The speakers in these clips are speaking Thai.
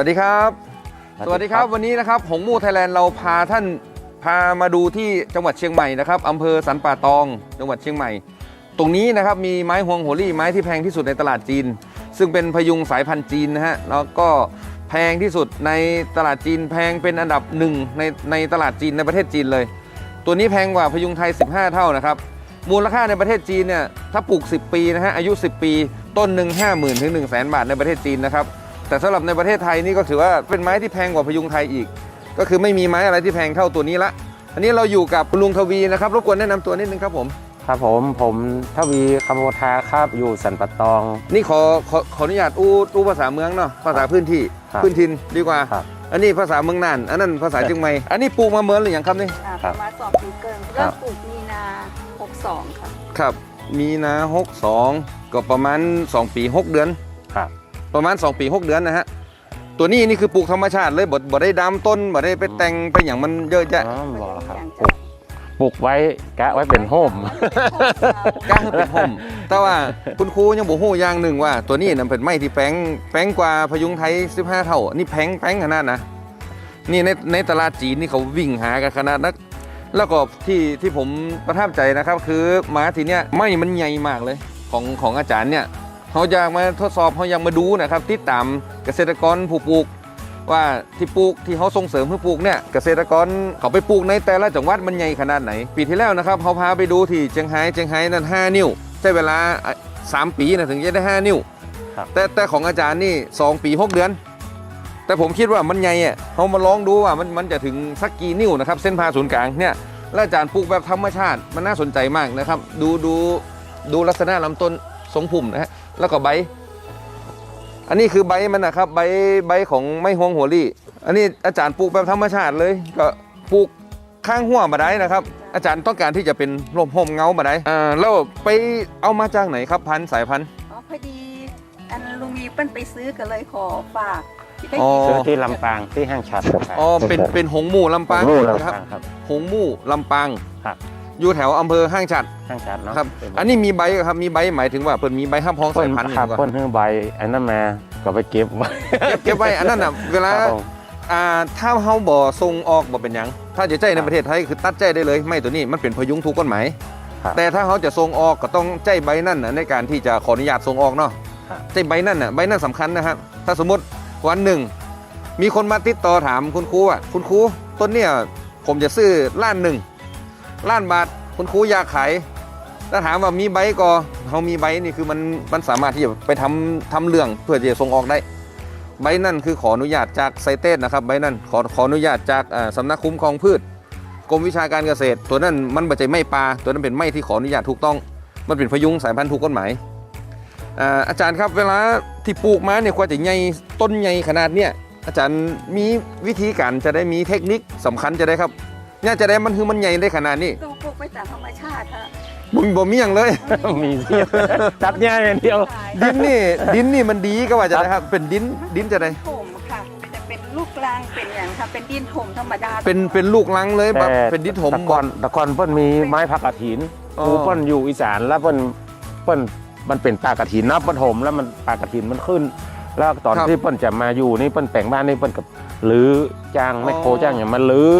สวัสดีครับ สวัสดีครับวันนี้นะครับหงมู่ไทยแลนด์เราพาท่านพามาดูที่จังหวัดเชียงใหม่นะครับอำเภอสันป่าตอง จังหวัดเชียงใหม่ ตรงนี้นะครับมีไม้ฮวงโหรี่ไม้ที่แพงที่สุดในตลาดจีน ซึ่งเป็นพยุงสายพันธุ์จีนนะฮะแล้วก็แพงที่สุดในตลาดจีน แพงเป็นอันดับหนึ่งในในตลาดจีนในประเทศจีนเลย ตัวนี้แพงกว่าพยุงไทย 15 เท่านะครับมูลค่าในประเทศจีนเนี่ยถ้าปลูก 10 ปีนะฮะอายุ 10 ปี ต้นหนึ่ง50,000 ถึง 1 0 0 0 0 0 บาทในประเทศจีนนะครับ แต่สำหรับในประเทศไทยนี่ก็ถือว่าเป็นไม้ที่แพงกว่าพยุงไทยอีก ก็คือไม่มีไม้อะไรที่แพงเท่าตัวนี้ละ อันนี้เราอยู่กับคุณลุงทวีนะครับรบกวนแนะนำตัวนิดนึงครับผมครับผมผมทวีคำโมทาครับอยู่สันปะตอง นี่ขอขอขออนุญาตอู้อู้ภาษาเมืองเนาะภาษาพื้นที่ครับพื้นถิ่นดีกว่าครับอันนี้ภาษาเมืองน่านอันนั้นภาษาเชียงใหม่อันนี้ปลูกมาเมินหรือยังครับนี่อ่าคปรับระมาณสองปีเกินครัเริ่บมปลูกมีนา62ค่ะครับมีนาหกสองก็ประมาณ2ปี6เดือนครับ ประมาณ 2 ปี 6 เดือนนะฮะ ตัวนี้นี่คือปลูกธรรมชาติเลยบ่บ่ได้ดำต้นบ่ได้ไปแต่งไปอย่างมันเยอะแยะอ๋อบอกแล้วครับอย่างปลูกปลูกไว้กะไว้เป็นโฮม กล้าให้เป็นห่มแต่ว่าคุณครูยังบอกหูอย่างหนึ่งว่า ตัวนี้น่ะเป็นไม้ที่แป้งแป้งกว่าพยุงไทย 15 เท่า นี่แพงแป้งขนาดนะ นี่ในในตลาดจีนนี่เขาวิ่งหากันขนาดนัก แล้วก็ที่ที่ผมประทับใจนะครับ คือหมาทีเนี้ยไม้มันใหญ่มากเลย ของของอาจารย์เนี่ย เขาอยากมาทดสอบเขาอยากมาดูนะครับติดตามเกษตรกรผู้ปลูก ว่าที่ปลูกที่เขาส่งเสริมให้ปลูกเนี่ยเกษตรกรเขาไปปลูกในแต่ละจังหวัดมันใหญ่ขนาดไหน ปีที่แล้วนะครับเขาพาไปดูที่เชียงไฮ้เชียงไฮ้นั่น5 นิ้ว ใช้เวลาอะ3ปีนะถึงจะได้ 5 นิ้วครับแต่แต่ของอาจารย์นี่ 2 ปี 6 เดือน แต่ผมคิดว่ามันใหญ่อะเขามาลองดูว่ามันมันจะถึงสักกี่นิ้วนะครับเส้นผ่าศูนย์กลางเนี่ยแล้วอาจารย์ปลูกแบบธรรมชาติมันน่าสนใจมากนะครับ ดูดูดูลักษณะลำต้นทรงพุ่มนะฮะ แล้วก็ใบ อันนี้คือใบมันนะครับ ใบใบของไม้ฮวงหัวลี่ อันนี้อาจารย์ปลูกแบบธรรมชาติเลย ก็ปลูกข้างหัวมาได้นะครับ อาจารย์ต้องการที่จะเป็นร่มโฮมเงามาได้อ่าแล้วไปเอามาจากไหนครับพันธุ์สายพันธุ์อ๋อพอดีอันลุงมีเปิ้นไปซื้อกันเลยขอฝากที่ได้อ๋อยินซื้อที่ลำปางที่ห้างชัดครับอ๋อเป็นเป็นหงหมู่ลำปางโอ้นะลำครับปางครับหงหมู่ลำปางครับ อยู่แถวอำเภอห้างฉัดห้างชัดเนาะครับ เป็นอันนี้มีใบครับมีใบหมายถึงว่าเปิดมีใบห้ามพ้องเพิ่สานยพันธุ์ครับก่อนเพิ่นเพิ่งใบอันนั้นมาก็ไปเก็บไว้เก็บเก็บไว้อันนั้นน่ะเวลาครับผมอ่าถ้าเฮาบ่ส่งออกบ่เป็นหยัง ถ้าจะใจในประเทศไทยคือตัดใจได้เลย ไม่ตัวนี้มันเป็นพยุงถูกกฎหมายครับ แต่ถ้าเขาจะส่งออกก็ต้องใจใบนั่นน่ะในการที่จะขออนุญาตส่งออกเนาะครับ ใจใบนั่นน่ะใบนั่นสำคัญนะครับถ้าสมมติวันหนึ่ง มีคนมาติดต่อถามคุณครูอะคุณครูต้นเนี่ยผมจะซื้อล้านหนึ่ง ล้านบาทคุณครูอยากขายถ้าถามว่ามีใบก็เขามีใบนี่คือมันมันสามารถที่จะไปทำทำเรื่องเพื่อจะส่งออกได้ ใบนั่นคือขออนุญาตจากไซเตสนะครับใบนั่นขอขออนุญาตจากอ่าสำนักคุ้มครองพืชกรมวิชาการเกษตร ตัวนั้นมันไม่ใช่ไม้ปลาตัวนั้นเป็นไม้ที่ขออนุญาตถูกต้อง มันเป็นพยุงสายพันธุ์ถูกกฎหมายอ่าอาจารย์ครับเวลาที่ปลูกมาเนี่ยกว่าจะใหญ่ต้นใหญ่ขนาดเนี้ยอาจารย์มีวิธีการจะได้มีเทคนิคสำคัญจะได้ครับ เนี่ยจะได้มันคือมันใหญ่ได้ขนาดนี้ดูปลูกไปตามธรรมชาติค่ะบ่มีบ่มีอย่างเลย มีเที่ยวตัดหญ้าอย่างเดียว ดินนี่ ดินนี่มันดีก็ว่าจะได้ครับ เป็นดินดินจะได้ถมค่ะจะเป็นลูกกลางเป็นอย่างค่ะเป็นดินถมธรรมดา เป็นเป็นลูกลังเลยแบบแต่เป็นดินถมแตะกอนแตะกอนเพิ่นมีไม้พักกระถินอ๋อครูเพิ่นอยู่อีสานแล้วเพิ่นเพิ่นมันเป็นปลากระถินนะเพิ่นถมแล้วมันปลากระถินมันขึ้น แล้วตอนที่เพิ่นจะมาอยู่นี่เพิ่นแต่งบ้านนี่เพิ่นกับหรือจ้างแมคโครจ้างอย่างมันหรือ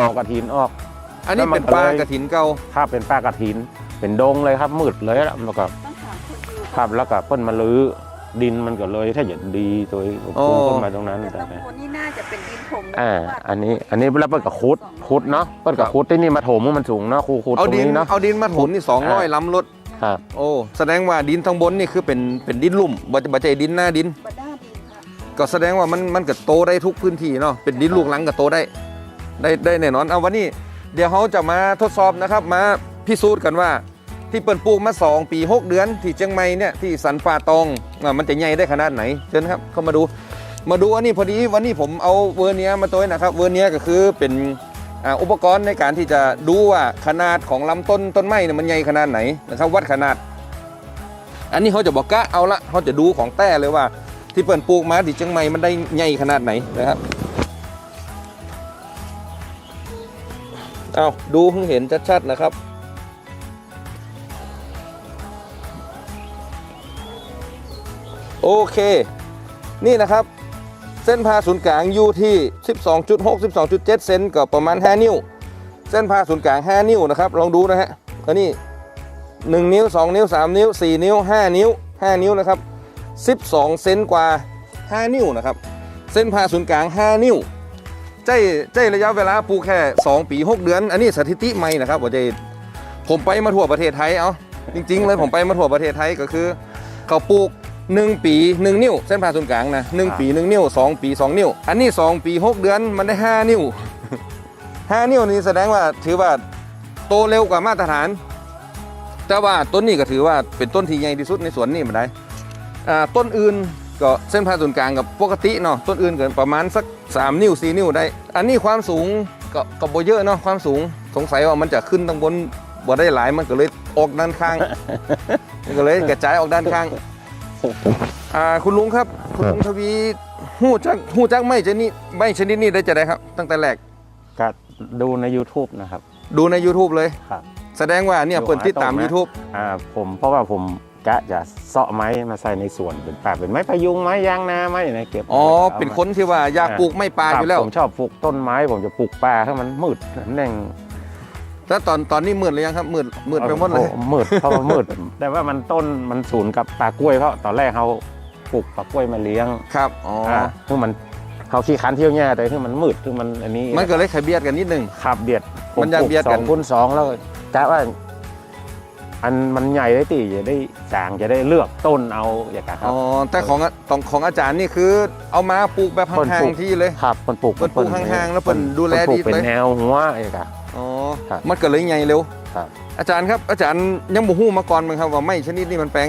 ต่อกระถินออก อันนี้เป็นปลากระถินเก่าถ้าเป็นปลากระถิน เป็นดงเลยครับมืดเลยแล้วก็ต้องหาคนอยู่ครับแล้วก็เพิ่นมาลื้อดินมันก็เลยถ้าอย่างดีตัวปลูกขึ้นมาตรงนั้นแต่แต่ลำพูนนี่น่าจะเป็นดินถมอ่าอันนี้อันนี้แล้วเพิ่นก็ขุดขุดเนาะเพิ่นก็ขุดที่นี่มาถมมันสูงเนาะครูขุดตเอารงดินนี้เนาะเอาดินมาถมนี่สองร้อยอ่าล้ำรถ ครับโอ้แสดงว่าดินทางบนนี่คือเป็นเป็นดินลุ่มบ่บ่ใจดินหน้าดินบด้าดินค่ะก็แสดงว่ามันมันก็โตได้ทุกพื้นที่เนาะเป็นดินลูกหลังก็โตได้ ได้ได้แน่นอนเอาวันนี้ เดี๋ยวเขาจะมาทดสอบนะครับมาพิสูจน์กันว่า ที่เปิดปลูกมา 2 ปี 6 เดือน ที่เชียงใหม่เนี่ยที่สันป่าตองอะมันจะใหญ่ได้ขนาดไหนเชิญครับเข้ามาดู มาดูอันนี้พอดีวันนี้ผมเอาเวอร์เนียมาตัวนี้นะครับเวอร์เนียก็คือเป็นอ่า อุปกรณ์ในการที่จะดูว่าขนาดของลำต้นต้นไม้เนี่ยมันใหญ่ขนาดไหนนะครับวัดขนาด อันนี้เขาจะบอกกะเอาละเขาจะดูของแต้เลยว่า ที่เปิดปลูกมาที่เชียงใหม่มันได้ใหญ่ขนาดไหนนะครับเอาดูเพิ่งเห็นชัดๆนะครับโอเค นี่นะครับ เส้นผ่าศูนย์กลางอยู่ที่ 12.6 12.7 เซนก็ประมาณ 5 นิ้ว เส้นผ่าศูนย์กลาง 5 นิ้วนะครับ ลองดูนะฮะอันนี้ 1 นิ้ว 2 นิ้ว 3 นิ้ว 4 นิ้ว 5 นิ้ว 5 นิ้วนะครับ 12 เซนกว่า 5 นิ้วนะครับ เส้นผ่าศูนย์กลาง 5 นิ้วใจใจระยะเวลาปูแค่ 2 ปี 6 เดือน อันนี้สถิติใหม่นะครับว่าใจผมไปมาทั่วประเทศไทยเอาจริง ๆ เลยผมไปมาทั่วประเทศไทยก็คือ เขาปลูก 1 ปี 1 นิ้ว เส้นผ่าศูนย์กลางนะ1ปี 1 นิ้ว 2 ปี 2 นิ้ว อันนี้ 2 ปี 6 เดือนมันได้ 5 นิ้ว 5 นิ้วนี่แสดงว่าถือว่าโตเร็วกว่ามาตรฐาน แต่ว่าต้นนี้ก็ถือว่าเป็นต้นที่ใหญ่ที่สุดในสวนนี่มันได้อ่าต้นอื่นก็เส้นผ่าศูนย์กลางกับปกติเนาะต้นอื่นเกินประมาณสัก 3 นิ้ว 4 นิ้วได้ อันนี้ความสูงก็ก็บ่เยอะเนาะความสูงสงสัยว่ามันจะขึ้นตั้งบนบ่ได้หลายมันก็เลยออกด้านข้างมันก็เลยกระจายออกด้านข้าง อ่าคุณลุงครับ คุณลุงทวีหู้จักหู้จักไม่ชนิดไม่ชนิดนี้ได้จะได้ครับ ตั้งแต่แรกก็ดูใน YouTube นะครับ ดูใน YouTube เลยครับ แสดงว่าเนี่ยดูเปิดติดตามหาตรงนะ YouTube อ่าผมเพราะว่าผมกะจะเสาะไม้มาใส่ในสวนเป็นป่าเป็นไม้พะยุงไม้ยางนาไม้อะไรเก็บอ๋ออามาเป็นคนที่ว่าอยากปลูกไม่ปลาครับอยู่แล้วผมชอบปลูกต้นไม้ผมจะปลูกป่าให้มันมืดแน่ง แล้วตอนตอนนี้มืดหรือยังครับมืดมืดไปหมดเลยโอ้มืดเพราะว่ามืด แต่ว่ามันต้นมันศูนย์กับปลากล้วยเพราะตอนแรกเขาปลูกปลากล้วยมาเลี้ยงครับอ๋อออ่าคือมันเขาขี้คันเที่ยวแย่แต่คือมันมืดคือมันอันนี้มันก็เลยขยเบียดกันนิดนึง ขับเบียดผมันอยากปลูเบียดกันสองคูณสองแล้วกะว่า อันมันใหญ่ได้ตีจะได้สางจะได้เลือกต้นเอาอย่างกันครัอ๋บ อแต่ของอะของของอาจารย์นี่คือ เอามาปลูกแบบเปิ้นห่าปลูงก ๆที่เลย ครับมันปลูกเปิ้นปลูกห่างๆแล้วเปิ้นดูแลเปิ้นปดีเป็นเลยแนวหัวอย่างกัน อ๋อ ครับมันก็เลยใหญ่เร็ว ครับ อาจารย์ครับ อาจารย์ยังบ่ฮู้มาก่อนมั้งครับว่าไม่ชนิดนี้มันแปลง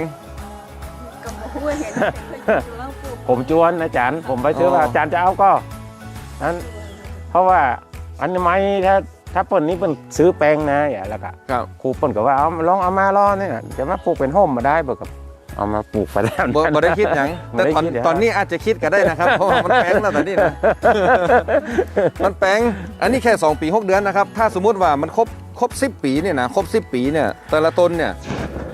ก็บ่ฮู้เห็นเคยอยู่แล้วปลูกผมจวนอาจารย์ผมไปซื้อว่าอ๋ออ อาจารย์จะเอาก็นั้น เพราะว่าอันนี้ไม้ถ้าถ้าเปิ้นนี้เปิ้นซื้อแปลงนะอย่าแล้วก็ครับ ครูเปิ้นก็ว่าเอาลองเอามาลอเนี่ยจะมาปลูกเป็นห่มมาได้บ่กับ เอามาปลูกไปแล้วบ่บ่ได้คิดหยังบ่แต่ได้ตอนคิดหยังตอนนี้อาจจะคิดก็ได้นะครับเพราะว่ามันแปลงแล้วตอนนี้นะมันแปลงอันนี้แค่ 2 ปี 6 เดือนนะครับ ถ้าสมมุติว่ามันครบครบ 10 ปีเนี่ยนะครบ 10 ปีเนี่ยแต่ละต้นเนี่ย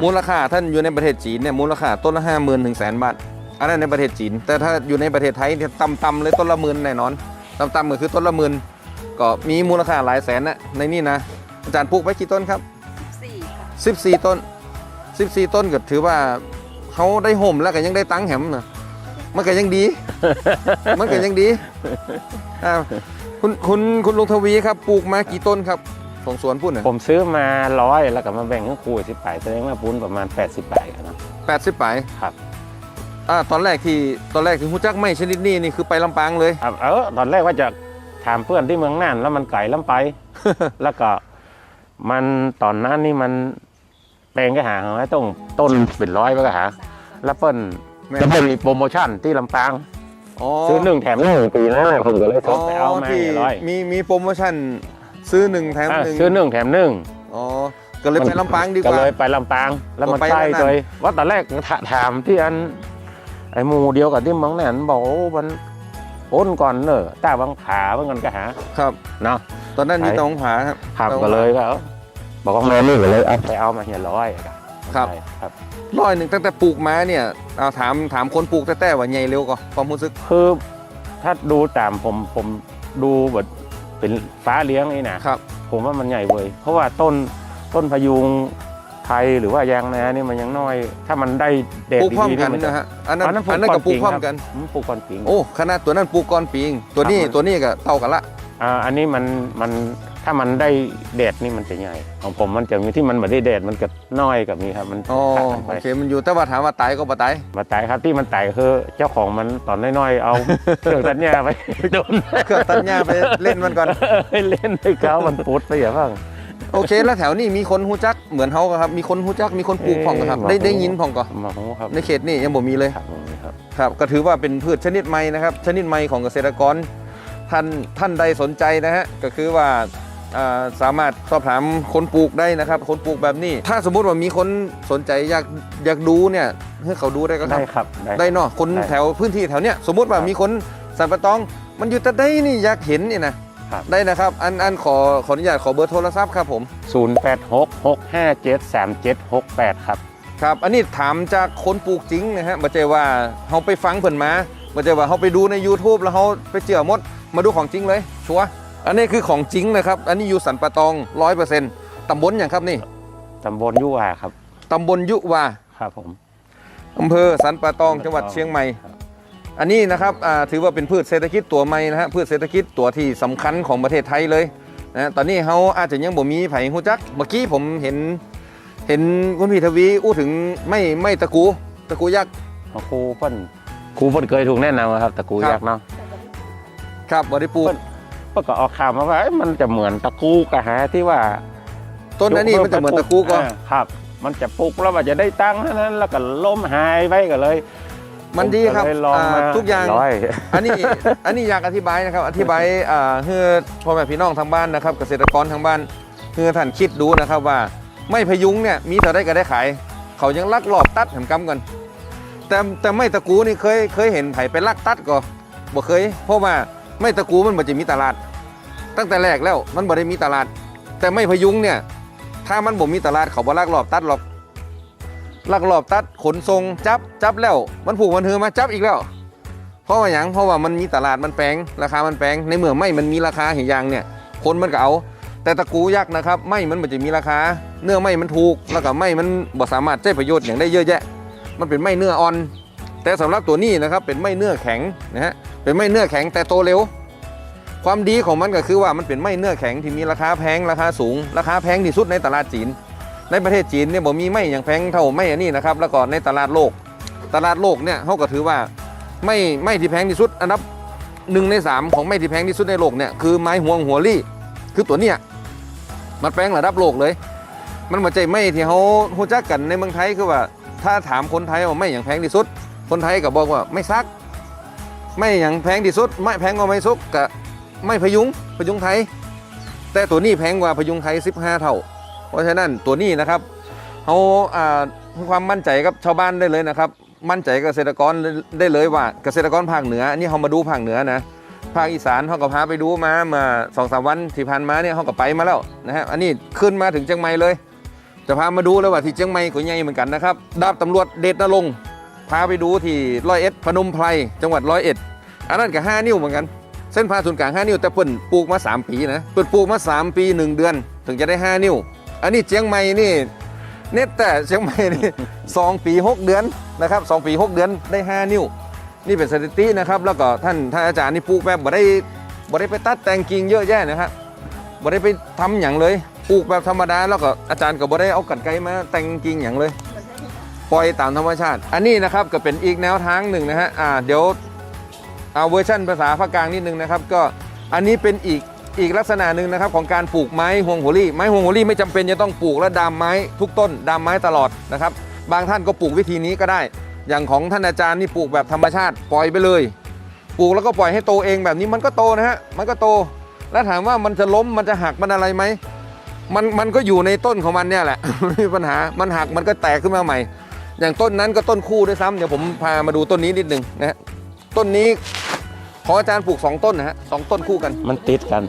มูลค่าท่านอยู่ในประเทศจีนเนี่ยมูลค่าต้นละห้าหมื่นถึงแสนบาทอันนั้นในประเทศจีน แต่ถ้าอยู่ในประเทศไทยเนี่ยต่ำๆเลยต้นละหมื่นแน่นอนต่ำๆก็คือต้นละหมื่นก็มีมูลค่าหลายแสนนะในนี่นะอาจารย์ปลูกไว้กี่ต้นครับ 14ค่ะ14 ต้น 14 ต้นก็ถือว่า เขาได้ห่มแล้วก็ยังได้ตังค์แหมนะมันก็ยังดี มันก็ยังดีอ่าคุณคุณคุณลุงทวีครับปลูกมากี่ต้นครับของสวนพุ่นน่ะผมซื้อมาร้อยแล้วก็มาแบ่งให้ครูสิบไปแสดงว่าปุ้นประมาณ 80ไปครับแปดสิบปลายครับอ่าตอนแรกที่ตอนแรกที่ฮู้จักไม่ชนิดนี้นี่คือไปลำปางเลยครับเออตอนแรกว่าจะถามเพื่อนที่เมืองน่านแล้วมันไก่ล้ำไป แล้วก็มันตอนนั้นนี่มัน แปลงก็หาเอาไว้ต้องต้นเป็นร้อยไปก็หาแล้วเปิ้ลแม่แล้วเปิ้ลมีโปรโมชั่นที่ลำปางอ๋อซื้อหนึ่งแถมหนึ่งปีหน้าผมก็เลยทอ๋ดไปเอาอมาที่ร้อยมีมีโปรโมชั่นซื้อหนึ่งแถมอะหนึ่งซื้อหนึ่งแถมหนึ่งอ๋อก็เลยไปลำปางดีกก็ว่าเลยไปลำปางแล้วมันก็ไปใกล้แล้วนั่นเลยว่าตอนแรกถถามที่อันไอ้หมูเดียวกับที่เมืองน่านบอกโอ้มันโอนก่อนเนอะแต่บางขาบางกันก็หาครับเนาะตอนนั้นมีไปตองผาครับขับตองก็ผาเลยก็เอา บอกว่าแม่นี่ก็เลยเอาไปเอามาเหียร้อยอะครับใช่ครับร้อยหนึ่งตั้งแต่ปลูกมาเนี่ยเอาถามถามคนปลูกแต่แต่ว่าใหญ่เร็วก็ความรู้สึกคือถ้าดูตามผมผมดูแบบเป็นฟ้าเลี้ยงนี่นะครับ ผมว่ามันใหญ่เว้ยเพราะว่าต้นต้นพยุงไทยหรือว่ายางนานี่มันยังน้อย ถ้ามันได้แดดปลูกพร้อมดีๆกันนี่มันจะนะฮะอันนั้นอันนั้นปลูกอันนั้นก็ปลูกพร้อมก่อนจริงกันอืมปลูกก่อนปิงโอ้ขนาดตัวนั้นปลูกก้อนปีงตัวนี้ครับตัวนี้ก็เท่ากันละอ่าอันนี้มันมัน ถ้ามันได้แดดนี่มันจะใหญ่ ของผมมันจะมีที่มันไม่ได้แดดมันก็น้อยกับนี้ครับ มันอ๋อต่างกันไปโอเคมันอยู่แต่ว่าถามว่าตายก็บ่ตายมาตายครับที่มันตายก็คือเจ้าของมันตอนน้อยๆ เอาเครื่องตัดหญ้าไป โดนเครื่องตัดหญ้าไปเล่นมันก่อน ให้เล่นให้เขามันปุดไปอย่างบ้าง โอเค แล้วแถวนี้มีคนฮู้จักเหมือนเฮาก็ครับ มีคนฮู้จักมีคนปลูกพ่องก็ครับ เอ๊ะได้ได้ยินพ่องก็มาโอ้ครับในเขตนี่ยังบ่มีเลย ครับครับ ครับก็ถือว่าเป็นพืชชนิดใหม่นะครับ ชนิดใหม่ของเกษตรกรท่านท่านใดสนใจนะฮะก็คือว่าอ่า สามารถสอบถามคนปลูกได้นะครับ คนปลูกแบบนี้ ถ้าสมมุติว่ามีคนสนใจอยากอยากดูเนี่ยให้เขาดูได้ก็คได้รับครับได้ได้เนาะคนได้แถวพื้นที่แถวเนี้ยสมมุติว่าครับมีคนสันปะตอง มันอยู่แต่ได้นี่อยากเห็นนี่นะครับได้นะครับ อันอันขอขออนุญาตขอเบอร์โทรศัพท์ครับผมศูนย์แปดหกหกห้าเจ็ดสามเจ็ดหกแปดครับ ครับ อันนี้ถามจากคนปลูกจริงนะฮะไม่ใช่ว่าเราไปฟังเพิ่นมามันจะว่าเขาไปดูใน YouTube แล้วเขาไปเจือหมด มาดูของจริงเลย ชัวร์ อันนี้คือของจริงนะครับ อันนี้อยู่สันปะตองร้อยเปอร์เซ็นต์ตำบลอย่างครับนี่ตำบลยุวาครับ ตำบลยุวาครับผมอำเภอสันปะตองจังหวัดเชียงใหม่ อันนี้นะครับอ่าถือว่าเป็นพืชเศรษฐกิจตัวใหม่นะฮะพืชเศรษฐกิจตัวที่สำคัญของประเทศไทยเลยนะตอนนี้เขาอาจจะยังบ่มีไผ่หูจัก เมื่อกี้ผมเห็นเห็นคุณพี่ทวีอู้ถึงไม่ไม่ตะกูตะกูยักษ์ครูเพิ่นครูเพิ่นเคยถูกแนะนำครับตะกูครับยักษ์เนาะครับบริปลูก เพิ่นก็ออกข่าวมาว่าเอ้ยมันจะเหมือนตะกูกะฮะที่ว่าต้นนั้นนี่มันจะเหมือนตะกูก็อ่าครับ มันจะปลูกแล้วว่าจะได้ตังค์เท่านั้นแล้วก็ล้มหายไปก็เลยมันดีครับผมก็เลยลองอ่ามาทุกอย่าง ร้อย อันนี้อันนี้อยากอธิบายนะครับ อธิบายอ่าเพื่อพ่อแม่พี่น้องทางบ้านนะครับเกษตรกรทางบ้านเพื่อท่านคิดดูนะครับว่าไม่พยุงเนี่ยมีเท่าได้ก็ได้ขาย เขายังลักลอบตัดแหมกำกัน แต่แต่ไม่ตะกูนี่เคยเคยเห็นไผ่ไปลักตัดก็บ่เคยเพราะว่า ไม่ตะกูมันบ่จะมีตลาด ตั้งแต่แรกแล้วมันบ่ได้มีตลาด แต่ไม่พยุงเนี่ย ถ้ามันบ่มีตลาดเขาบ่ลักลอบตัดหรอกลักลอบตัดขนส่งจับจับแล้ว มันผูกมันเฮือมาจับอีกแล้ว เพราะว่าอย่างเพราะว่ามันมีตลาดมันแปลงราคามันแปลงในเมื่อไม่มันมีราคาเห็นอย่างเนี่ย คนมันก็เอา แต่ตะกูยักษ์นะครับ ไม่มันมันจะมีราคา เนื้อไม่มันถูกแล้วก็ไม่มันบ่สามารถใช้ประโยชน์อย่างได้เยอะแยะ มันเป็นไม่เนื้ออ่อน แต่สำหรับตัวนี้นะครับเป็นไม่เนื้อแข็งนะฮะเป็นไม่เนื้อแข็งแต่โตเร็ว ความดีของมันก็คือว่ามันเป็นไม่เนื้อแข็งที่มีราคาแพงราคาสูง ราคาแพงที่สุดในตลาดจีน ในประเทศจีนเนี่ยบ่มีไม่อย่างแพงเท่าไม่อันนี้นะครับแล้วก็ในตลาดโลก ตลาดโลกเนี่ยเขาก็ถือว่าไม่ไม่ที่แพงที่สุด อันดับหนึ่งในสามของไม่ที่แพงที่สุดในโลกเนี่ยคือไม้ห่วงหัวลี่ คือตัวเนี้ยมันแพงระดับโลกเลย มันมาใจไม่ที่เขาหูจักกันในเมืองไทยคือว่าถ้าถามคนไทยว่าไม่อย่างแพงที่สุด คนไทยก็บอกว่าไม่ซัก ไม่อย่างแพงที่สุด ไม่แพงกว่าไม่ซุกกับไม่พยุงพยุงไทย แต่ตัวนี้แพงกว่าพยุงไทย 15 เท่า เพราะฉะนั้นตัวนี้นะครับเขาอ่าให้ความมั่นใจกับชาวบ้านได้เลยนะครับ มั่นใจกเกษตรกรได้เลยว่าเกษตรกรภาคเหนืออันนี้เขามาดูภาคเหนือนะภาคอีสานเขาก็พาไปดูมาเมาสองสามวันที่ผ่านมาเนี่ยเขาก็ไปมาแล้วนะฮะอันนี้ขึ้นมาถึงเชียงใหม่เลย จะพามาดูเลยว่าที่เชียงใหม่ก็ใหญ่เหมือนกันนะครับดาบตำรวจเดชนรงค์ พาไปดูที่ร้อยเอ็ดพนมไพรจังหวัดร้อยเอ็ดอันนั้นก็ห้านิ้วเหมือนกันเส้นผ่าศูนย์กลาง 5 นิ้วแต่เปิ่นปลูกมา 3 ปีนะเปิ่นปลูกมา 3 ปี 1 เดือน ถึงจะได้ 5 นิ้ว อันนี้เชียงใหม่นี่เน็ตแต่เชียงใหม่นี่2ปี 6 เดือนนะครับ2ปี 6 เดือนได้ 5 นิ้ว นี่เป็นสถิตินะครับ แล้วก็ท่านท่านอาจารย์นี่ปลูกแบบบ่ได้บ่ได้ไปตัดแต่งกิ่งเยอะแยะนะครับบ่ได้ไปทำอย่างเลยปลูกแบบธรรมดาแล้วก็อาจารย์ก็บ่ได้เอากัดไกรมาแต่งกิ่งอย่างเลย ปล่อยตามธรรมชาติ อันนี้นะครับก็เป็นอีกแนวทางหนึ่งนะฮะอ่าเดี๋ยวเอาเวอร์ชันภาษาภาคกลางนิดนึงนะครับ ก็อันนี้เป็นอีกอีกลักษณะหนึ่งนะครับของการปลูกไม้ฮวงโหรี่ไม้ฮวงโหรี่ไม่จำเป็นจะต้องปลูกและดามไม้ทุกต้นดามไม้ตลอดนะครับ บางท่านก็ปลูกวิธีนี้ก็ได้ อย่างของท่านอาจารย์นี่ปลูกแบบธรรมชาติปล่อยไปเลย ปลูกแล้วก็ปล่อยให้โตเองแบบนี้มันก็โตนะฮะมันก็โต แล้วถามว่ามันจะล้มมันจะหักมันอะไรไหมมันมันก็อยู่ในต้นของมันเนี่ยแหละไม่มีปัญหามันหักมันก็แตกขึ้นมาใหม่ อย่างต้นนั้นก็ต้นคู่ด้วยซ้ำเดี๋ยวผมพามาดูต้นนี้นิดหนึ่งนะฮะต้นนี้ของอาจารย์ปลูกสองต้นนะฮะสองต้นคู่กัน มันติดกัน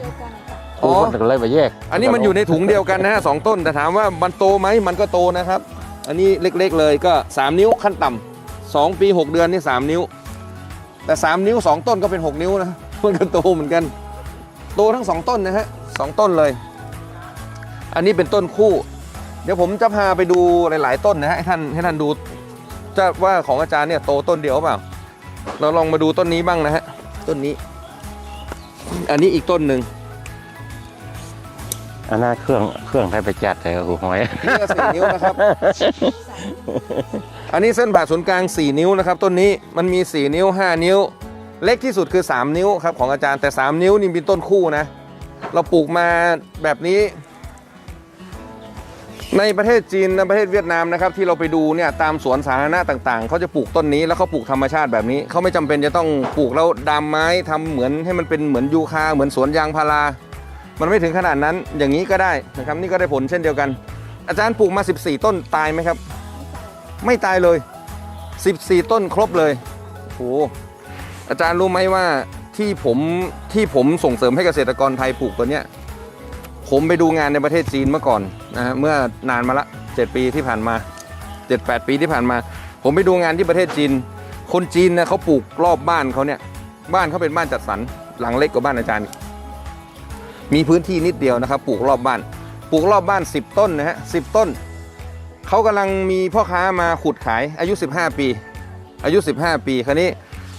ครูอ๋อเพิ่นก็เลยไปแยกอันนี้มันอยู่ในถุงเดียวกันนะฮะสองต้นแต่ถามว่ามันโตไหมมันก็โตนะครับ อันนี้เล็กๆเลยก็ 3 นิ้วขั้นต่ำสองปี 6 เดือนนี่3นิ้ว แต่ 3 นิ้ว 2 ต้นก็เป็น 6 นิ้วนะมันก็โตเหมือนกัน โตทั้ง 2 ต้นนะฮะสองต้นเลย อันนี้เป็นต้นคู่ เดี๋ยวผมจะพาไปดูหลาย ๆ ต้นนะฮะให้ท่านให้ท่านดูจะว่าของอาจารย์เนี่ยโตต้นเดียวเปล่า เราลองมาดูต้นนี้บ้างนะฮะต้นนี้ อันนี้อีกต้นหนึ่งอันนั้นเครื่องเครื่องไทยไปจัดแต่ครูหอยนี่ก็สี่นิ้วนะครับ อันนี้เส้นผ่าศูนย์กลาง 4 นิ้วนะครับ ต้นนี้มันมี 4 นิ้ว 5 นิ้ว เล็กที่สุดคือ 3 นิ้วครับของอาจารย์แต่ 3 นิ้วนี่เป็นต้นคู่นะ เราปลูกมาแบบนี้ ในประเทศจีนในประเทศเวียดนามนะครับที่เราไปดูเนี่ยตามสวนสาธารณะต่างๆเขาจะปลูกต้นนี้แล้วเขาปลูกธรรมชาติแบบนี้เขาไม่จำเป็นจะต้องปลูกแล้วดามไม้ทำเหมือนให้มันเป็นเหมือนยูคาเหมือนสวนยางพารา มันไม่ถึงขนาดนั้นอย่างนี้ก็ได้นะครับนี่ก็ได้ผลเช่นเดียวกัน อาจารย์ปลูกมา 14 ต้นตายไหมครับ ไม่ตายเลย 14 ต้นครบเลยโอ้โหอาจารย์รู้ไหมว่าที่ผมที่ผมส่งเสริมให้เกษตรกรไทยปลูกตัวเนี้ย ผมไปดูงานในประเทศจีนเมื่อก่อนนะฮะเมื่อนานมาละ7ปีที่ผ่านมา7-8ปีที่ผ่านมา ผมไปดูงานที่ประเทศจีน คนจีนนี่ยเขาปลูกรอบบ้านเขาเนี่ยบ้านเขาเป็นบ้านจัดสรรหลังเล็กกว่าบ้านอาจารย์ มีพื้นที่นิดเดียวนะครับ ปลูกรอบบ้าน ปลูกรอบบ้าน 10 ต้นนะฮะสิต้นเขากำลังมีพ่อค้ามาขุดขายอายุ 15 ปี อายุ 15 ปีครนี้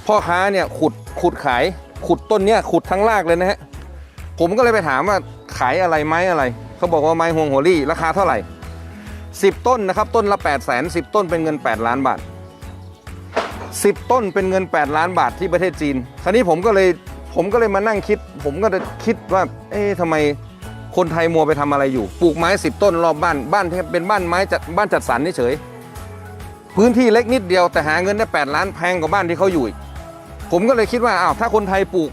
พ่อค้าเนี่ยขุดขุดขาย ขุดต้นเนี้ยขุดทั้งรากเลยนะฮะผมก็เลยไปถามว่า ขายอะไรไม้อะไร เขาบอกว่าไม้ฮวงโฮลี่ราคาเท่าไหร่ 10 ต้นนะครับ ต้นละ8 0 0 0 0 10ต้นเป็นเงิน 8 ล้านบาท 10 ต้นเป็นเงิน 8 ล้านบาทที่ประเทศจีน คราวนี้ผมก็เลยผมก็เลยมานั่งคิด ผมก็เลยคิดว่า เอ๊ะทำไมคนไทยมัวไปทำอะไรอยู่ ปลูกไม้ 10 ต้นรอบบ้านบ้านที่เป็นบ้านไม้จัดบ้านจัดสรรเฉยพื้นที่เล็กนิดเดียวแต่หาเงินได้ 8 ล้านแพงกว่าบ้านที่เขาอยู่อีก ผมก็เลยคิดว่าอ้าวถ้าคนไทยปลูก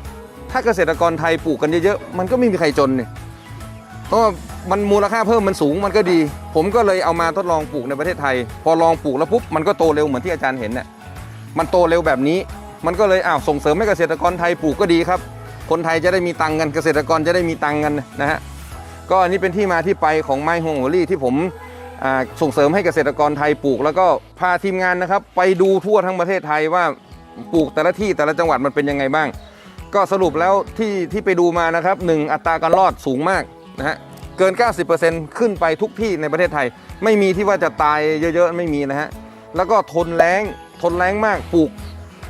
ถ้าเกษตรกรไทยปลูกกันเยอะๆ มันก็ไม่มีใครจนเนี่ย เพราะมันมูลค่าเพิ่มมันสูงมันก็ดี ผมก็เลยเอามาทดลองปลูกในประเทศไทย พอลองปลูกแล้วปุ๊บมันก็โตเร็วเหมือนที่อาจารย์เห็นเนี่ยมันโตเร็วแบบนี้ มันก็เลยอ้าวส่งเสริมให้เกษตรกรไทยปลูกก็ดีครับ คนไทยจะได้มีตังค์กันเกษตรกรจะได้มีตังค์กันนะฮะก็อันนี้เป็นที่มาที่ไปของไม้ฮวงหัวลี่ที่ผมส่งเสริมให้เกษตรกรไทยปลูก แล้วก็พาทีมงานนะครับ ไปดูทั่วทั้งประเทศไทยว่าปลูกแต่ละที่แต่ละจังหวัดมันเป็นยังไงบ้าง ก็สรุปแล้วที่ที่ไปดูมานะครับหนึ่งอัตราการรอดสูงมาก นะฮะเกิน 90%ขึ้นไปทุกที่ในประเทศไทย ไม่มีที่ว่าจะตายเยอะๆ ไม่มีนะฮะแล้วก็ทนแรงทนแรงมากปลูก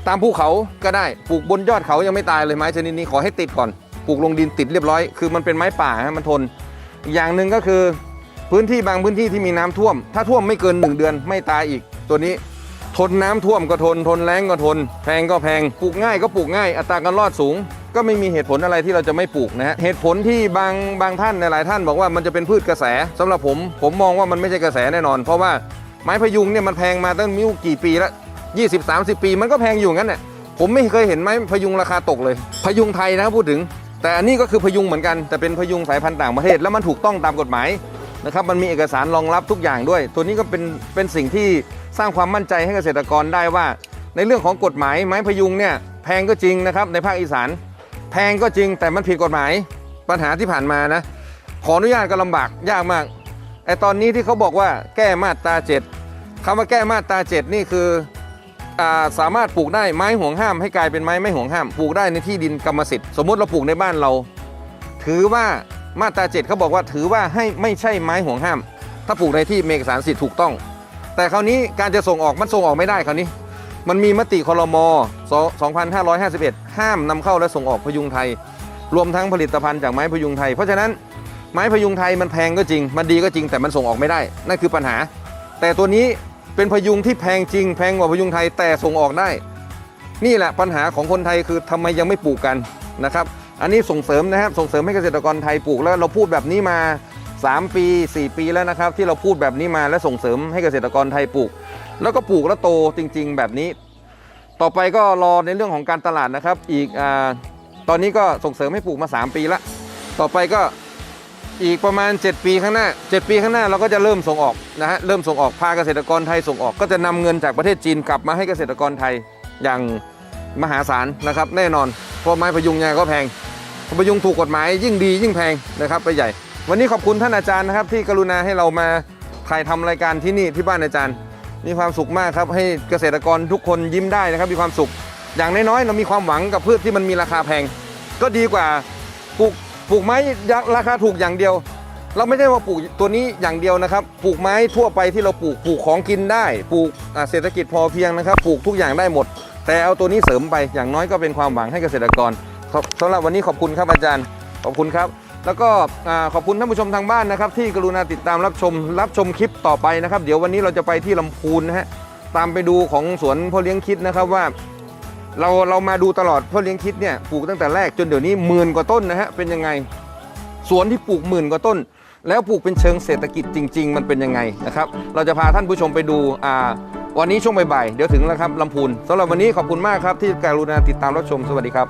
ตามภูเขาก็ได้ปลูกบนยอดเขายังไม่ตายเลยไม้ชนิดนี้ขอให้ติดก่อนปลูกลงดินติดเรียบร้อย คือมันเป็นไม้ป่าฮะมันทน อย่างหนึ่งก็คือพื้นที่บางพื้นที่ที่มีน้ำท่วม ถ้าท่วมไม่เกิน 1 เดือนไม่ตายอีก ตัวนี้ทนน้ำท่วมก็ทน ทนแรงก็ทน แพงก็แพงปลูกง่ายก็ปลูกง่าย อัตราการรอดสูง ก็ไม่มีเหตุผลอะไรที่เราจะไม่ปลูกนะฮะเหตุผลที่บางบางท่านหลายท่านบอกว่ามันจะเป็นพืชกระแสสำหรับผมผมมองว่ามันไม่ใช่กระแสแน่นอน เพราะว่าไม้พยุงเนี่ยมันแพงมาตั้งมิวกี่ปีแล้ว20 30 ปี มันก็แพงอยู่งั้นแหละผมไม่เคยเห็นไม้พยุงราคาตกเลย พยุงไทยนะพูดถึง แต่อันนี้ก็คือพยุงเหมือนกันแต่เป็นพยุงสายพันธุ์ต่างประเทศ แล้วมันถูกต้องตามกฎหมายนะครับมันมีเอกสารรองรับทุกอย่างด้วย ตัวนี้ก็เป็นเป็นสิ่งที่สร้างความมั่นใจให้เกษตรกรได้ว่า ในเรื่องของกฎหมายไม้พยุงเนี่ยแพงก็จริงนะครับในภาคอีสาน แพงก็จริงแต่มันผิดกฎหมายปัญหาที่ผ่านมานะ ขออนุญาตก็ลำบากยากมากไอตอนนี้ที่เขาบอกว่าแก้มาตราเจ็ดคำว่าแก้มาตราเจ็ดนี่คืออาสามารถปลูกได้ไม้ห่วงห้ามให้กลายเป็นไม้ไม่ห่วงห้ามปลูกได้ในที่ดินกรรมสิทธิ์สมมติเราปลูกในบ้านเรา ถือว่ามาตราเจ็ดเขาบอกว่าถือว่าให้ไม่ใช่ไม้ห่วงห้าม ถ้าปลูกในที่เอกสารสิทธิ์ถูกต้อง แต่คราวนี้การจะส่งออกมันส่งออกไม่ได้คราวนี้ มันมีมติคลมอ2551 ห้ามนำเข้าและส่งออกพยุงไทย รวมทั้งผลิตภัณฑ์จากไม้พยุงไทย เพราะฉะนั้นไม้พยุงไทยมันแพงก็จริง มันดีก็จริงแต่มันส่งออกไม่ได้ นั่นคือปัญหา แต่ตัวนี้เป็นพยุงที่แพงจริง แพงกว่าพยุงไทยแต่ส่งออกได้ นี่แหละปัญหาของคนไทยคือทำไมยังไม่ปลูกกันนะครับ อันนี้ส่งเสริมนะครับ ส่งเสริมให้เกษตรกรไทยปลูกแล้วเราพูดแบบนี้มา 3 ปี 4 ปีแล้วนะครับ ที่เราพูดแบบนี้มาและส่งเสริมให้เกษตรกรไทยปลูก แล้วก็ปลูกแล้วโตจริง ๆ แบบนี้ ต่อไปก็รอในเรื่องของการตลาดนะครับ อีกอตอนนี้ก็ส่งเสริมให้ปลูกมา 3 ปีละ ต่อไปก็อีกประมาณ 7 ปีข้างหน้า 7 ปีข้างหน้าเราก็จะเริ่มส่งออกนะฮะเริ่มส่งออกพาเกษตรกรไทยส่งออกก็จะนำเงินจากประเทศจีนกลับมาให้เกษตรกรไทยอย่างมหาศาลนะครับ แน่นอนเพราะไม้พยุงยางก็แพงพยุงถูกกฎหมายยิ่งดียิ่งแพงนะครับไปใหญ่ วันนี้ขอบคุณท่านอาจารย์นะครับที่กรุณาให้เรามาถ่ายทำรายการที่นี่ที่บ้านอาจารย์ มีความสุขมากครับ ให้เกษตรกรทุกคนยิ้มได้นะครับ มีความสุข อย่างน้อยๆเรามีความหวังกับพืชที่มันมีราคาแพง ก็ดีกว่าปลูกปลูกไม้ราคาถูกอย่างเดียว เราไม่ได้ว่าปลูกตัวนี้อย่างเดียวนะครับ ปลูกไม้ทั่วไปที่เราปลูกปลูกของกินได้ ปลูกเศรษฐกิจพอเพียงนะครับ ปลูกทุกอย่างได้หมด แต่เอาตัวนี้เสริมไปอย่างน้อยก็เป็นความหวังให้เกษตรกรสำหรับวันนี้ขอบคุณครับอาจารย์ ขอบคุณครับ แล้วก็ขอบคุณท่านผู้ชมทางบ้านนะครับ ที่กรุณาติดตามรับชม รับชมคลิปต่อไปนะครับ เดี๋ยววันนี้เราจะไปที่ลำพูนนะฮะตามไปดูของสวนพ่อเลี้ยงคิดนะครับว่า เราเรามาดูตลอดพ่อเลี้ยงคิดเนี่ยปลูกตั้งแต่แรกจนเดี๋ยวนี้หมื่นกว่าต้นนะฮะเป็นยังไงสวนที่ปลูกหมื่นกว่าต้น แล้วปลูกเป็นเชิงเศรษฐกิจจริง ๆ มันเป็นยังไงนะครับ เราจะพาท่านผู้ชมไปดูอ่าวันนี้ช่วงบ่ายๆเดี๋ยวถึงแล้วครับลำพูนสำหรับวันนี้ขอบคุณมากครับที่กรุณาติดตามรับชมสวัสดีครับ